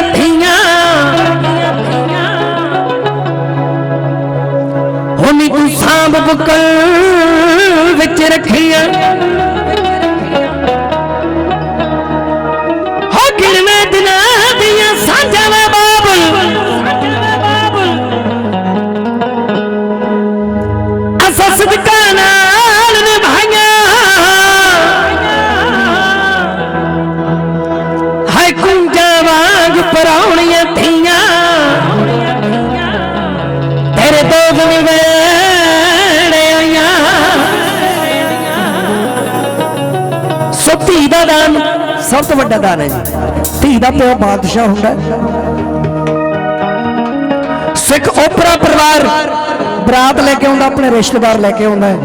ਵਰਗੀਆਂ ਹੋਨੀ ਤੂੰ ਸਾਂਭ ਬੁਕਲ ਵਿੱਚ ਰੱਖੀਆਂ। ਧੀ ਦਾ ਦਾਨ ਸਭ ਤੋਂ ਵੱਡਾ ਦਾਨ ਹੈ ਧੀ ਦਾ ਪਿਓ ਬਾਦਸ਼ਾਹ ਹੁੰਦਾ ਸਿੱਖ ਓਪਰਾ ਪਰਿਵਾਰ ਬਰਾਤ ਲੈ ਕੇ ਆਉਂਦਾ, ਆਪਣੇ ਰਿਸ਼ਤੇਦਾਰ ਲੈ ਕੇ ਆਉਂਦਾ ਹੈ।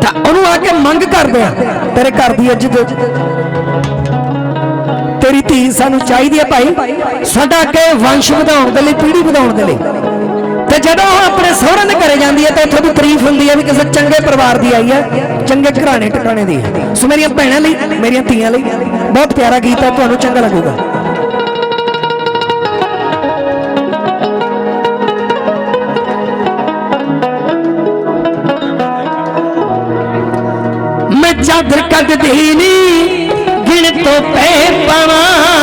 ਤਾਂ ਉਹਨੂੰ ਆ ਕੇ ਮੰਗ ਕਰਦੇ ਆ, ਤੇਰੇ ਘਰ ਦੀ ਇੱਜ਼ਤ, ਤੇਰੀ ਧੀ ਸਾਨੂੰ ਚਾਹੀਦੀ ਹੈ ਭਾਈ, ਸਾਡਾ ਅੱਗੇ ਵੰਸ਼ ਵਧਾਉਣ ਦੇ ਲਈ, ਪੀੜ੍ਹੀ ਵਧਾਉਣ ਦੇ ਲਈ। ਤੇ ਜਦੋਂ ਉਹ ਆਪਣੇ ਸਹੁਰੇ ਦੇ ਘਰੇ ਜਾਂਦੀ ਹੈ ਤਾਂ ਉੱਥੋਂ ਦੀ ਤਾਰੀਫ ਹੁੰਦੀ ਹੈ ਵੀ ਕਿਸੇ ਚੰਗੇ ਪਰਿਵਾਰ ਦੀ ਆਈ ਹੈ, ਚੰਗੇ ਘਰਾਣੇ ਟਿਕਾਣੇ ਦੀ ਹੈ। ਸੋ ਮੇਰੀਆਂ ਭੈਣਾਂ ਲਈ, ਮੇਰੀਆਂ ਧੀਆਂ ਲਈ ਬਹੁਤ ਪਿਆਰਾ ਗੀਤ ਹੈ, ਤੁਹਾਨੂੰ ਚੰਗਾ ਲੱਗੂਗਾ। ਮੈਂ ਚਾਦਰ ਕੱਢਦੀ ਨੀ, ਗਿਣ ਤੋਂ ਪੈ ਪਾਵਾਂ।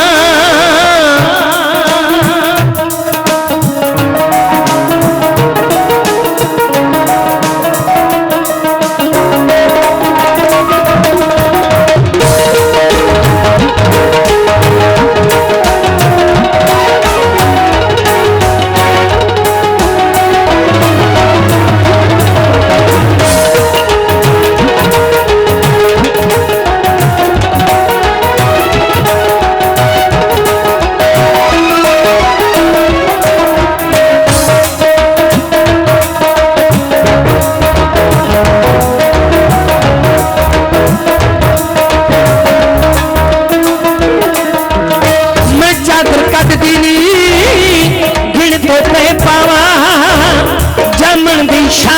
আমার দিশা